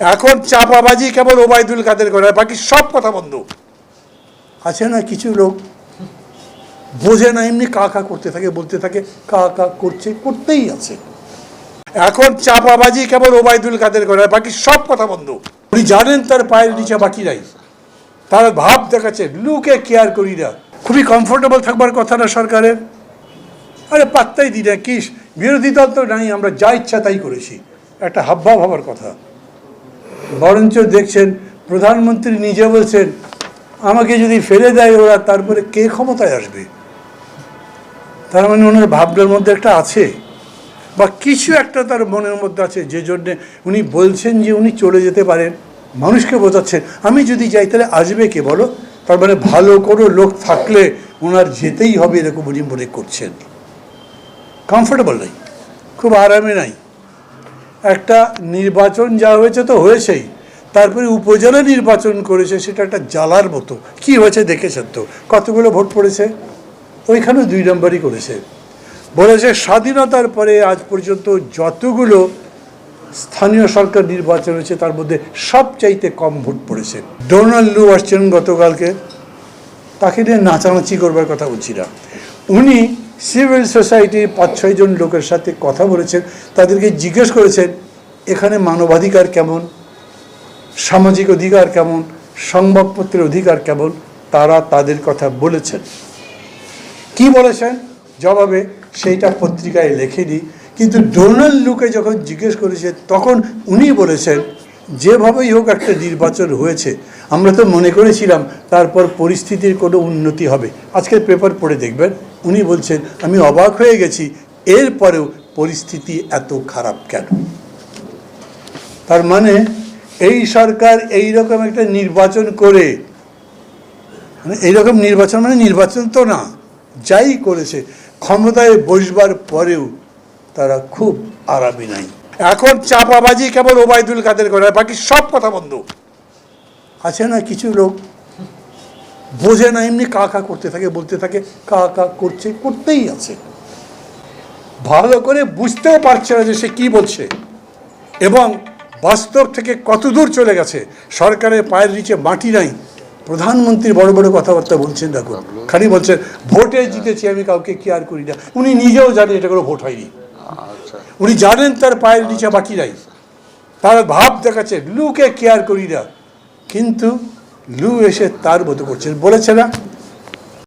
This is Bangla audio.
এখন চাপাবাজি কেবল ওবায়দুল কাদের করে বাকি সব কথা বন্ধ। আছে না কিছু লোক বোঝে না, এমনি কা কা করতে থাকে, বলতে থাকে, কা কা করছে, করতেই আছে। এখন চাপাবাজি কেবল ওবায়দুল কাদের করে বাকি সব কথা বন্ধ। উনি জানেন তার পায়ের নিচে বাকি নাই। তার ভাব দেখাচ্ছে, লুকে কেয়ার করি না। খুবই কমফোর্টেবল থাকবার কথা না সরকারের। আরে পাত্তাই দিই না কি বিরোধী দল তো নাই, আমরা যা ইচ্ছা তাই করেছি। একটা হাবভাব হবার কথা। বরঞ্চ দেখছেন, প্রধানমন্ত্রী নিজে বলছেন, আমাকে যদি ফেলে দেয় ওরা, তারপরে কে ক্ষমতায় আসবে? তার মানে ওনার ভাবনার মধ্যে একটা আছে, বা কিছু একটা তার মনের মধ্যে আছে, যে জন্যে উনি বলছেন যে উনি চলে যেতে পারেন, মানুষকে বোঝাচ্ছেন, আমি যদি যাই, তাহলে আসবে কে বলো? তার মানে ভালো কোনো লোক থাকলে ওনার যেতেই হবে এরকম উনি মনে করছেন। কমফোর্টেবল নাই, খুব আরামে নাই। একটা নির্বাচন যা হয়েছে তো হয়েছেই। তারপরে উপজেলা নির্বাচন করেছে, সেটা একটা জ্বালার মতো। কি হয়েছে দেখেছেন তো? কতগুলো ভোট পড়েছে? ওইখানে দুই নম্বরই করেছে। বলেছে স্বাধীনতার পরে আজ পর্যন্ত যতগুলো স্থানীয় সরকার নির্বাচন হয়েছে, তার মধ্যে সবচাইতে কম ভোট পড়েছে। ডোনাল্ড লু আসছেন গতকালকে। তাকে নিয়ে নাচানাচি করবার কথা বলছি না। উনি সিভিল সোসাইটির পাঁচ ছয়জন লোকের সাথে কথা বলেছেন, তাদেরকে জিজ্ঞেস করেছেন, এখানে মানবাধিকার কেমন? সামাজিক অধিকার কেমন? সংবাদপত্রের অধিকার কেমন? তারা তাদের কথা বলেছেন। কি বলেছেন? জবাবে সেইটা পত্রিকায় লেখেনি, কিন্তু ডোনাল্ড লুকে যখন জিজ্ঞেস করেছে, তখন উনি বলেছেন, যেভাবেই হোক একটা নির্বাচন হয়েছে, আমরা তো মনে করেছিলাম তারপর পরিস্থিতির কোনো উন্নতি হবে। আজকের পেপার পড়ে দেখবেন। উনি বলছেন, আমি অবাক হয়ে গেছি, এরপরেও পরিস্থিতি এত খারাপ কেন? তার মানে এই সরকার এই রকম একটা নির্বাচন করে মানে এইরকম নির্বাচন মানে নির্বাচন তো না, যাই করেছে, ক্ষমতায় বসবার পরেও তারা খুব আরামে নাই। এখন চাপাবাজি কেবল ওবায়দুল কাদের করে, বাকি সব কথা বন্ধ। আছে না কিছু লোক বোঝে না এমনি কা কা করতে থাকে বলতে থাকে কা কা করছে করতেই আছে। ভালো করে বুঝতেও পারছে না যে সে কি বলছে। এবং বাস্তব থেকে কত দূর চলে গেছে। সরকারের পায়ের নিচে মাটি নাই। প্রধানমন্ত্রী বড় বড় কথাবার্তা বলছেন দেখুন খালি বলছেন ভোটে জিতেছি আমি কাউকে কেয়ার করি না। উনি নিজেও জানেন এটা কোনো ভোট হয়নি। আচ্ছা। উনি জানেন তার পায়ের নিচে বাকি নাই। তার ভাব দেখাচ্ছে লুকে কেয়ার করি না। কিন্তু লু এসে তার মতো করছেন বলেছে না